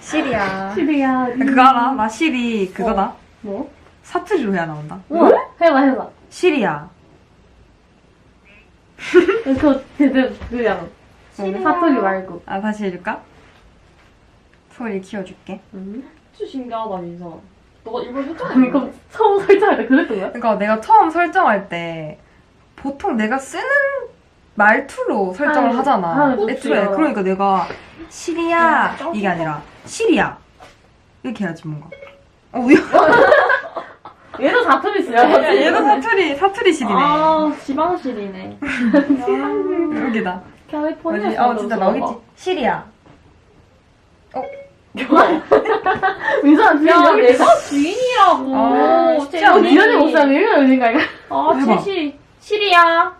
시리야. 시리야. 그거 알아? 나 시리 그거다. 뭐? 사투리로 해야 나온다. 우와. 해봐 해봐. 시리야. 그거 제대로 그냥. 사투리 말고. 아 다시 해줄까? 소리 키워줄게. 음. 진짜 신기하다 민서. 너가 일부러 아니 했잖아. 그럼 처음 설정할 때 그랬던 거야? 그러니까 내가 처음 설정할 때 보통 내가 쓰는 말투로 설정을 아, 하잖아. 아, 애초에. 그러니까 내가 시리야 음, 이게 아니라 시리야 이렇게 해야지 뭔가. 어 우야. 얘도 사투리 쓰야. 야, 얘도 사투리 사투리 시리네. 아 지방실이네. 여기다. 캘리포니아. 어 진짜 나오겠지. 시리야. 민서야 주인 야 내가 주인이라고. 아, 진짜 어, 니현이 목소리 왜 이러는 거야? 아 해봐. 시시 시리야.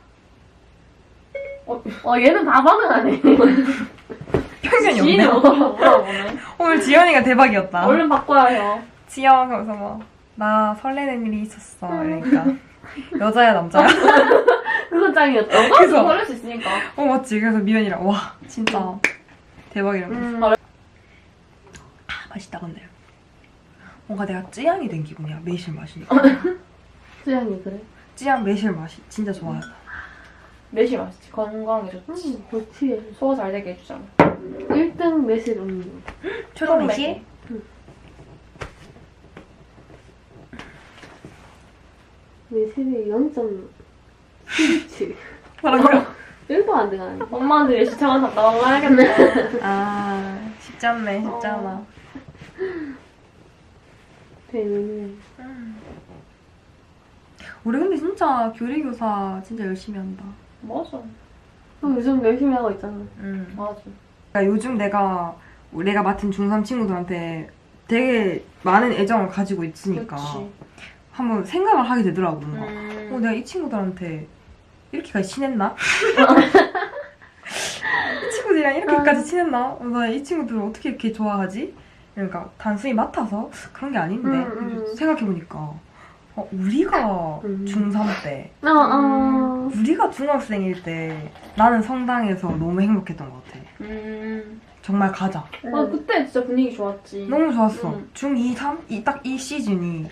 어 얘는 다 반응하네. 편견이 지인을 없네. 어떻게 물어보네. 오늘 지연이가 대박이었다. 얼른 바꿔야 해요. 지연 그래서 뭐 나 설레는 일이 있었어. 그러니까 여자야 남자야. 그건 짱이었다. 너가 그래서- 걸릴 수 있으니까. 어 맞지. 그래서 미연이랑 와 진짜 대박이라고. 음, 아, 맛있다 근데. 뭔가 내가 찌양이 된 기분이야 매실 마시니까. 수영이 그래. 찌양 매실 맛이 진짜 좋아요. 매실 맛있지. 건강에 좋지. 음, 좋지. 소화 잘 되게 해주잖아. 1등 매실 음료. 초록 매실? 매실이 0.17. 뭐라고요? 1도 안 들어가네. 엄마한테 매실 차만 갖다 달라야겠네. 아 쉽지 않네 쉽지 어. 않아. 되는. 우리 근데 진짜 교리교사 진짜 열심히 한다. 맞아. 어, 요즘 열심히 하고 있잖아. 음. 맞아. 그러니까 요즘 내가 내가 맡은 중3 친구들한테 되게 많은 애정을 가지고 있으니까 그치. 한번 생각을 하게 되더라고 뭔가. 음. 어, 내가 이 친구들한테 이렇게까지 친했나? 이 친구들이랑 이렇게까지 친했나? 어, 나이 친구들을 어떻게 이렇게 좋아하지? 그러니까 단순히 맡아서 그런 게 아닌데 음, 음. 생각해보니까 어, 우리가 음. 중3 때 어, 어. 우리가 중학생일 때 나는 성당에서 너무 행복했던 것 같아. 음. 정말 가자. 아 그때 진짜 분위기 좋았지. 너무 좋았어. 음. 중2, 3? 이, 딱 이 시즌이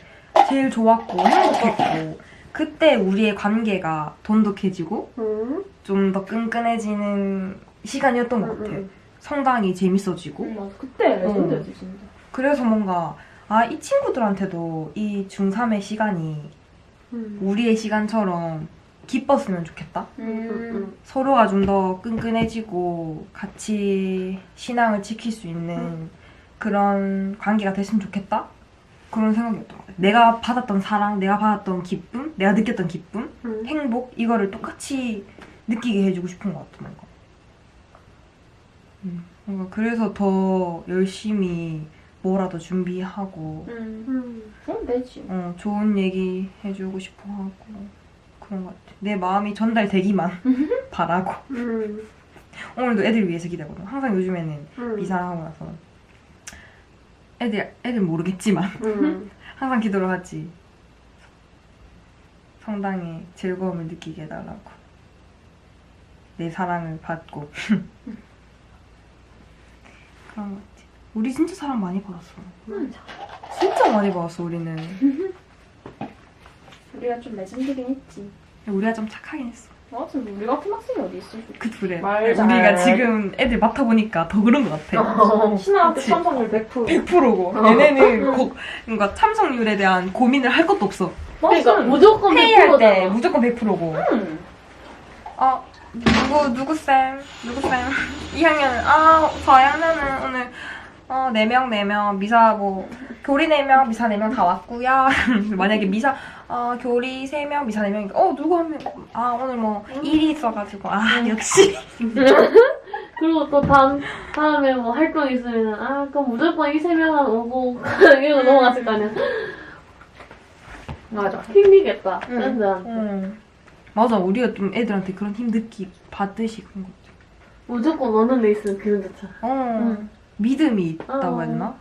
제일 좋았고 행복했고 그때 우리의 관계가 돈독해지고 음. 좀 더 끈끈해지는 시간이었던 것 음, 같아. 음, 성당이 재밌어지고 응, 맞아. 그때 레전드였지 진짜. 그래서 뭔가 아 이 친구들한테도 이 중3의 시간이 음. 우리의 시간처럼 기뻤으면 좋겠다. 음, 음, 서로가 좀 더 끈끈해지고 같이 신앙을 지킬 수 있는 음. 그런 관계가 됐으면 좋겠다. 그런 생각이었던 것 같아요. 내가 받았던 사랑, 내가 받았던 기쁨, 내가 느꼈던 기쁨, 음. 행복 이거를 똑같이 느끼게 해주고 싶은 것 같아 뭔가. 음, 뭔가 그래서 더 열심히 뭐라도 준비하고 음. 음. 그럼 되지. 어, 좋은 얘기 해주고 싶어 하고 그런 것 같아. 내 마음이 전달되기만 바라고. 음. 오늘도 애들 위해서 기대거든. 항상 요즘에는 음. 이사를 하고 나서 애들 애들 모르겠지만 음. 항상 기도를 하지. 성당에 즐거움을 느끼게 해달라고. 내 사랑을 받고. 그런 것 같아. 우리 진짜 사랑 많이 받았어. 맞아. 진짜 많이 받았어 우리는. 우리가 좀 레전드긴 했지. 우리가 좀 착하긴 했어. 맞아. 우리 같은 학생이 어디 있어? 그 둘에 말 잘- 우리가 지금 애들 맡아보니까 더 그런 것 같아. 신화학교 그치. 참석률 100%. 100%고 얘네는 고, 그러니까 참석률에 대한 고민을 할 것도 없어. 그러니까 맞아. 무조건 회의할 때 100%잖아. 무조건 100%고. 음. 어 누구 누구 쌤 누구 쌤 2학년 아 저학년은 오늘 어 4명 4명 미사 뭐 교리 4명 미사 4명 다 왔고요. 만약에 미사 어 교리 3명 미사 4명이니까 어 누구 한 명 아 오늘 뭐 일이 있어가지고 아 역시 그리고 또 다음, 다음에 뭐 활동 있으면, 아, 그럼 무조건 이세 명은 오고, 이러고 넘어갔을 거 아니야. 맞아. 힘들겠다, 응. 샌드한테. 음. 맞아 우리가 좀 애들한테 그런 힘 느끼 받듯이 그런 거 같아. 무조건 어느 데 있으면 기분 좋잖아. 어 응. 믿음이 있다고 어. 했나?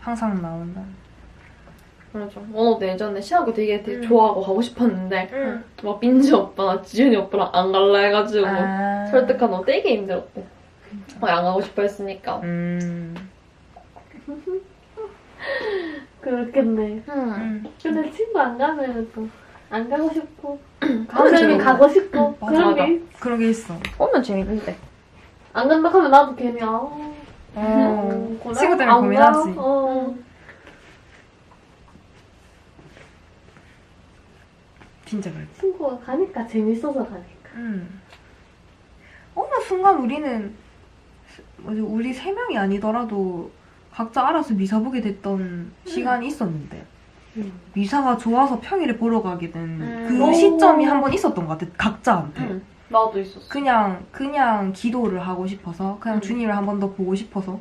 항상 나온다. 맞아. 오늘도 예전에 신학교 되게, 되게 음. 좋아하고 가고 싶었는데 응. 막 민지 오빠나 지윤이 오빠랑 안 갈라 해가지고 아. 설득하는 거 되게 힘들었대. 어, 안 가고 싶어 했으니까. 음. 그렇겠네. 음. 근데 친구 안 가면 또 안 가고 싶고 가면 가면 재밌어. 가고 싶고 맞아, 그런 맞아. 게 있- 그런 게 있어. 오면 재밌는데. 안 간다 하면 나도 괜히 아 어. 음, 그래? 친구 때문에 안 고민하지. 가? 어. 진짜 그래. 친구가 가니까 재밌어서 가니까. 음. 어느 순간 우리는 뭐지 우리 세 명이 아니더라도 각자 알아서 미사 보게 됐던 시간이 있었는데 미사가 좋아서 평일에 보러 가게 된그 음. 오. 시점이 한 번 있었던 것 같아 각자한테 응. 나도 있었어. 그냥 그냥 기도를 하고 싶어서 그냥 음. 주님을 한 번 더 보고 싶어서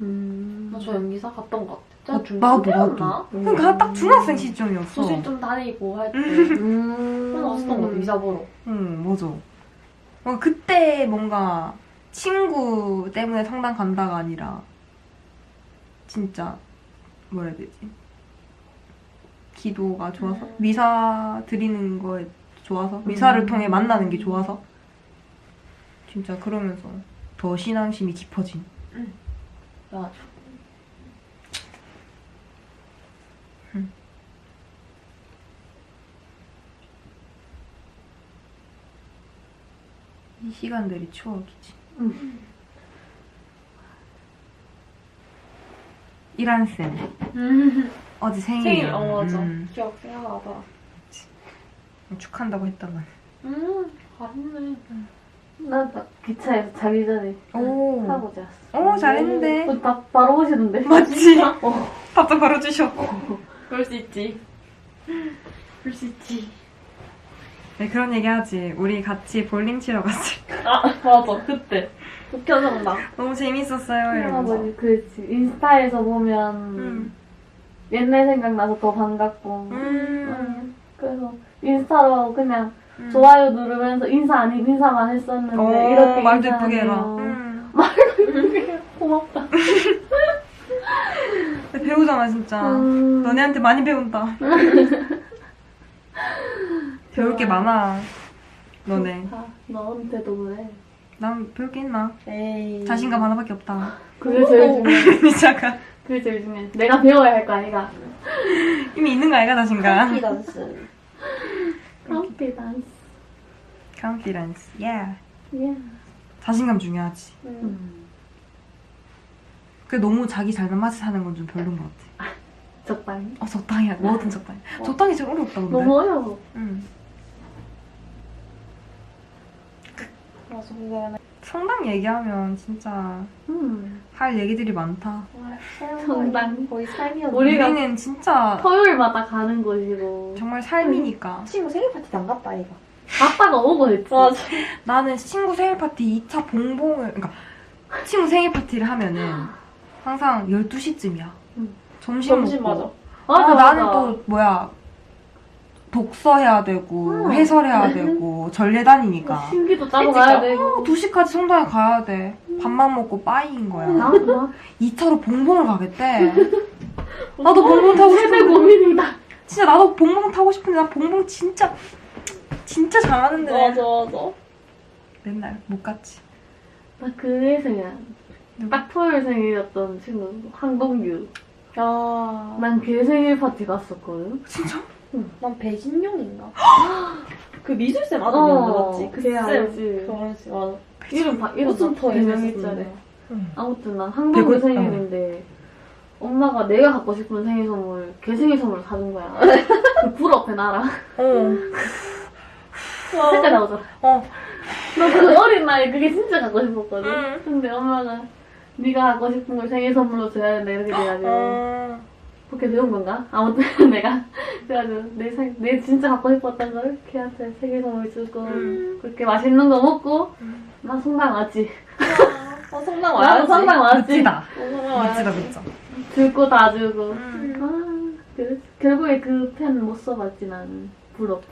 음. 나저 연기사 갔던 것 같아. 어, 중- 나도, 그때였나? 나도. 그러니까 딱 중학생 시점이었어 소식 좀 다니고 할 때. 음. 그런 거 없었던 것 같아, 미사 보러. 응 맞아 어, 그때 뭔가 친구 때문에 성당 간다가 아니라 진짜 뭐라 해야 되지 기도가 좋아서 음. 미사 드리는 거에 좋아서? 미사를 음. 통해 만나는 게 좋아서? 진짜 그러면서 더 신앙심이 깊어진. 맞아. 이 시간들이 추억이지. 음. 이란 쌤. 어제 생일이야. 생일, 어, 맞아. 음, 기억 생각나더라. 축한다고 했다만 음, 맛있네. 나딱 기차에서 자기 전에 오. 하고 잤어. 오 잘했는데 어, 다 바로 오시던데. 맞지? 어. 답도 바로 주셔. 그럴 수 있지. 그럴 수 있지. 네 그런 얘기 하지. 우리 같이 볼링 치러 갔을 때 아, 맞아. 그때. 북현성당. 너무 재밌었어요 이러면서. 할아버지 그렇지. 인스타에서 보면 음. 옛날 생각나서 더 반갑고. 음. 음. 그래서 인스타로 그냥 음. 좋아요 누르면서 인사 아닌 인사만 했었는데 어, 이렇게 말도 예쁘게 해라. 음. 고맙다. 배우잖아 진짜. 음. 너네한테 많이 배운다. 배울 게 많아. 너네. 좋다. 너한테도 그래. 난 배울 게 있나? 에이. 자신감 하나밖에 없다. 그게 제일 중요해. 미자가 제일 중요해. 내가 배워야 할 거 아이가. 이미 있는 거 아이가 자신감. 컨피던스. Confidence. Yeah. 예. 자신감 중요하지. 음. 그 너무 자기 잘만 사는 건 좀 별론 것 같아. 적당히. 어 적당히 뭐든 적당히. 적당히 제일 어렵다 근데. 너무 어려워. 응. 맞아. 근데 성당 얘기하면 진짜 음. 할 얘기들이 많다. 성당. 거의 삶이었는데. 우리가 우리는 진짜 토요일마다 가는 곳이고. 정말 삶이니까. 친구 생일 파티도 안 갔다, 이가. 아빠가 오고 했지. 나는 친구 생일 파티 2차 봉봉을 그러니까 친구 생일 파티를 하면은 항상 12시쯤이야. 응. 점심, 점심 먹고. 맞아. 맞아, 아, 나는 맞아. 또 뭐야 독서해야 되고 응. 해설해야 되고 전례 다니니까 신기도 일찍 가야 가. 되고. 2시까지 성당에 가야 돼. 밥만 먹고 빠이인 거야. 나도 막 2차로 봉봉을 가겠대. 나도 봉봉 타고 최대 싶은데 고민이다. 진짜 나도 봉봉 타고 싶은데 나 봉봉 진짜 진짜 잘하는데 맞아, 맞아. 맨날 못 갔지. 나그 생이야. 딱 토요일 생일이었던 친구 황동규. 아. 난걔 생일 파티 갔었거든. 진짜? 난 배신용인가? 그 미술쌤 어, 맞지? 그 걔 쌤. 알지. 그거지, 맞아. 이름 바 이름 무슨. 있었는데. 응. 아무튼 난 배고- 생일인데 엄마가 내가 갖고 싶은 생일 선물 걔 생일 선물 사준 거야. 그불 앞에 놔라. 어. 색깔 나오잖아. 어. 나그 어린 나이에 그게 진짜 갖고 싶었거든. 응. 근데 엄마가 네가 갖고 싶은 걸 생일 선물로 줘야 된다 이렇게 돼가지고 어. 그렇게 배운 건가? 아무튼 내가 그래가지고 내, 생, 내 진짜 갖고 싶었던 걸 걔한테 생일 선물 주고 음. 그렇게 맛있는 거 먹고 음. 나 성당 왔지. 어, 성당 나도 와야지. 성당 왔지. 멋지다. 성당 멋지다 와야지. 멋져. 줄거 다 주고. 음. 아, 그, 결국에 그 펜 못 써봤지 나는 불어펜.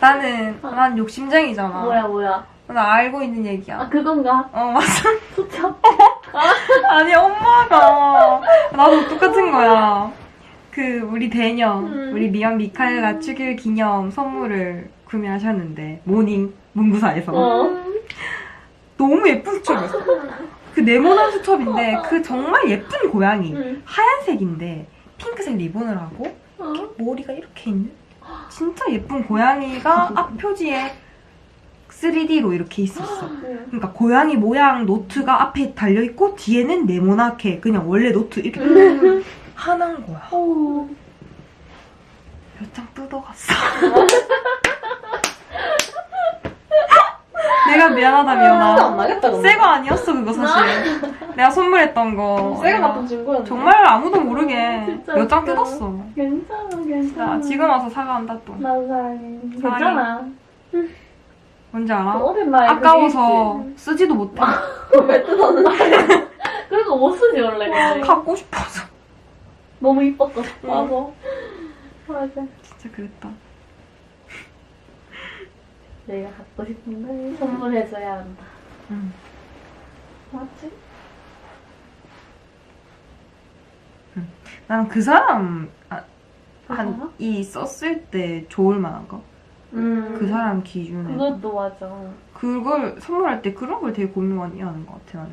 나는 난 욕심쟁이잖아. 뭐야 뭐야. 나 알고 있는 얘기야. 아 그건가? 어 맞아. 수첩. 아니 엄마가 나도 똑같은 거야. 그 우리 대녀 음. 우리 미연 미카엘가 축일 기념 선물을 구매하셨는데 모닝 문구사에서 어. 너무 예쁜 수첩이었어. 그 네모난 수첩인데 그 정말 예쁜 고양이. 응. 하얀색인데 핑크색 리본을 하고 어? 머리가 이렇게 있는 진짜 예쁜 고양이가 앞 표지에 3D로 이렇게 있었어. 그러니까 고양이 모양 노트가 앞에 달려 있고 뒤에는 네모나게 그냥 원래 노트 이렇게 하나인 거야. 어. 몇장 뜯어갔어. 내가 미안하다 티도 안 미안하. 나겠다, 근데. 새거 아니었어 그거 사실. 내가 선물했던 거. 새가 나쁜 친구였는데. 정말 아무도 모르게 진짜 몇 장 웃겨. 뜯었어. 괜찮아, 자, 괜찮아. 지금 와서 사과한다 또. 나도 사랑해. 괜찮아. 뭔지 알아? 오랜만에 아까워서 쓰지도 못해. 왜 뜯었는데? 그리고 못 쓰지 원래 근데. 갖고 싶어서. 너무 이뻤거든. 맞아. 맞아. 진짜 그랬다. 내가 갖고 싶은 걸 선물해줘야 한다. 응. 맞지? 나는 그 사람 아, 그한 사람? 이 썼을 때 좋을 만한 거. 음. 그 사람 기준에. 그것도 맞아. 그걸 선물할 때 그런 걸 되게 고민 많이 하는 것 같아 나는.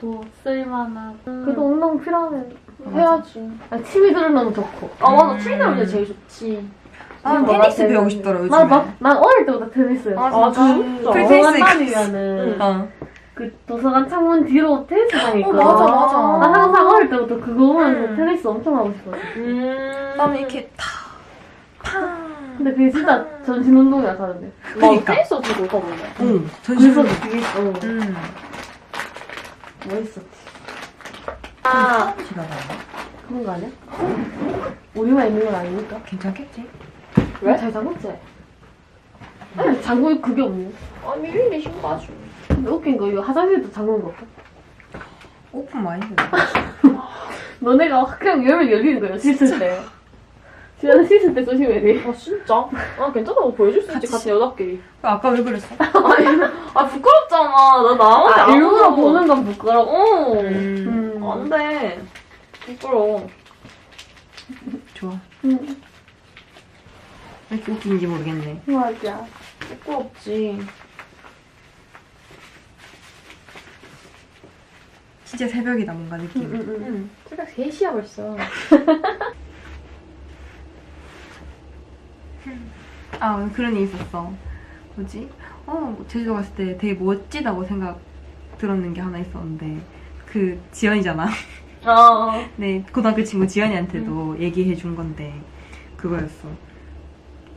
또 쓸만하고. 그래도 운동 필요하면 해야지. 아, 취미 들으면 좋고. 아, 맞아. 음. 트레이너 는 제일 좋지. 나는 뭐가 테니스 제일 배우고. 싶더라 요즘에. 나, 나, 난 어릴 때부터 테니스였어. 아, 아, 진짜? 그래, 도서관 테니스 다니면은 어. 그 도서관 창문 뒤로 테니스장이 어 있거든. 맞아 맞아. 나 항상 어릴 때부터 그거 보면서 음. 테니스 엄청 하고 싶었어. 음. 나는 이렇게 타 팡. 근데 그게 진짜 전신 운동이야, 다른데. 그러니까. 테니스도 되게 좋다 보네. 응. 전신으로. 그래서 그게 어, 음. 멋있었지. 아, 지나가. 그런 거 아니야? 우리만 있는 건 아니니까. 괜찮겠지? 왜? 잘 잠궜지? 아니, 잠글 그게 없네. 아니, 일일이 신고하지. 근데 웃긴 거, 이거 화장실도 잠그는 거 없어? 오픈 마인드. 너네가 그냥 열면 열리는 거야, 씻을 때. 지금 씻을 때 조심해야 돼. 아, 진짜? 아, 괜찮다고 보여줄 수 있지, 같이. 여자끼리. 아까 왜 그랬어? 아니, 아, 부끄럽잖아. 나 나한테 아, 안 일부러 하고. 보는 건 부끄러워. 어. 음. 음. 안 돼. 부끄러워. 좋아. 음, 왜 이렇게 웃긴지 모르겠네. 맞아. 부끄럽지. 진짜 새벽이다 뭔가 느낌이. 응, 응, 응. 응. 새벽 3시야 벌써. 아 그런 일 있었어. 뭐지? 어 제주도 갔을 때 되게 멋지다고 생각 들었는 게 하나 있었는데 그 지연이잖아. 어. 네 고등학교 친구 지연이한테도 얘기해 준 건데 그거였어.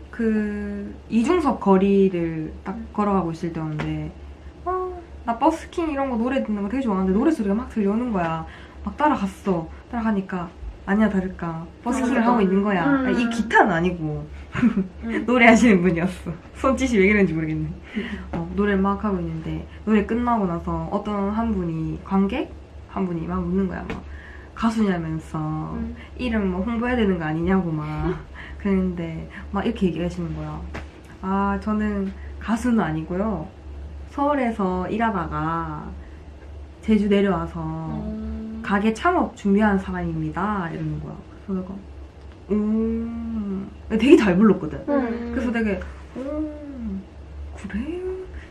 그 이중섭 거리를 딱 걸어가고 있을 때였는데 어, 나 버스킹 이런 거 노래 듣는 거 되게 좋아하는데 노래 소리가 막 들려오는 거야. 막 따라갔어. 따라가니까 아니야 다를까 버스킹을 하고 있는 거야. 음. 아니, 이 기타는 아니고 음. 노래하시는 분이었어. 손짓이 왜 그런지 모르겠네. 어, 노래를 막 하고 있는데 노래 끝나고 나서 어떤 한 분이 관객 한 분이 막 묻는 거야. 막 가수냐면서 음. 이름 뭐 홍보해야 되는 거 아니냐고 막 그랬는데 막 이렇게 얘기하시는 거야. 아 저는 가수는 아니고요. 서울에서 일하다가 제주 내려와서 음. 가게 창업 준비하는 사람입니다. 이러는 거야. 그래서 내가 음 되게 잘 불렀거든. 음. 그래서 되게 음 그래요?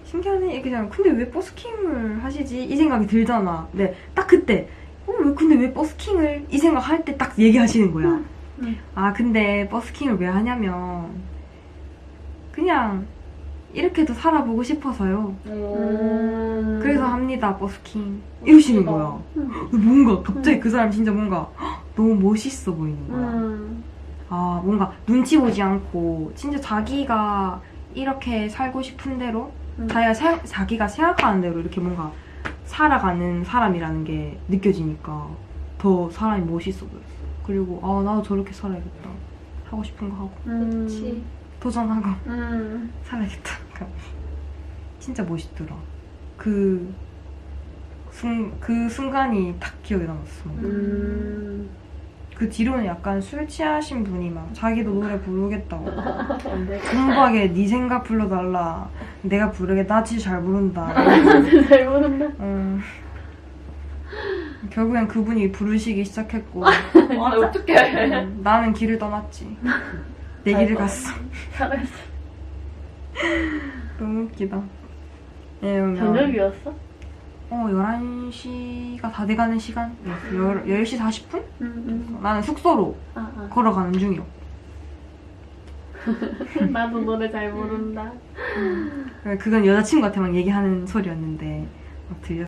신기하네. 이렇게 그냥 근데 왜 버스킹을 하시지? 이 생각이 들잖아. 근데 딱 그때 어, 왜 근데 왜 버스킹을 이 생각 할 때 딱 얘기하시는 거야. 음, 음. 아 근데 버스킹을 왜 하냐면 그냥 이렇게도 살아보고 싶어서요. 음. 그래서 합니다 버스킹 이러시는 거야. 뭔가 갑자기 그 사람 진짜 뭔가 헉, 너무 멋있어 보이는 거야. 음. 아 뭔가 눈치 보지 않고 진짜 자기가 이렇게 살고 싶은 대로 음. 자기가 세- 자기가 생각하는 대로 이렇게 뭔가 살아가는 사람이라는 게 느껴지니까 더 사람이 멋있어 보였어. 그리고 아 나도 저렇게 살아야겠다 하고 싶은 거 하고 음. 그치. 도전하고 음. 살아야겠다. 진짜 멋있더라. 그, 순, 그 순간이 딱 기억에 남았어. 음. 그 뒤로는 약간 술 취하신 분이 막 자기도 노래 부르겠다고. 공부하게 네 생각 불러달라. 내가 부르게 나 진짜 잘 부른다. 잘 부른다. 음. 결국엔 그분이 부르시기 시작했고 아니, 어떡해. 음, 나는 길을 떠났지. 내 길을 갔어. 너무 웃기다. 왜냐면 저녁이었어? 어 11시가 다 돼가는 시간 10시 40분? 응, 나는 숙소로 응. 아, 걸어가는 중이요 아. 나도 노래 잘 모른다. 그건 여자친구한테만 얘기하는 소리였는데 막 들려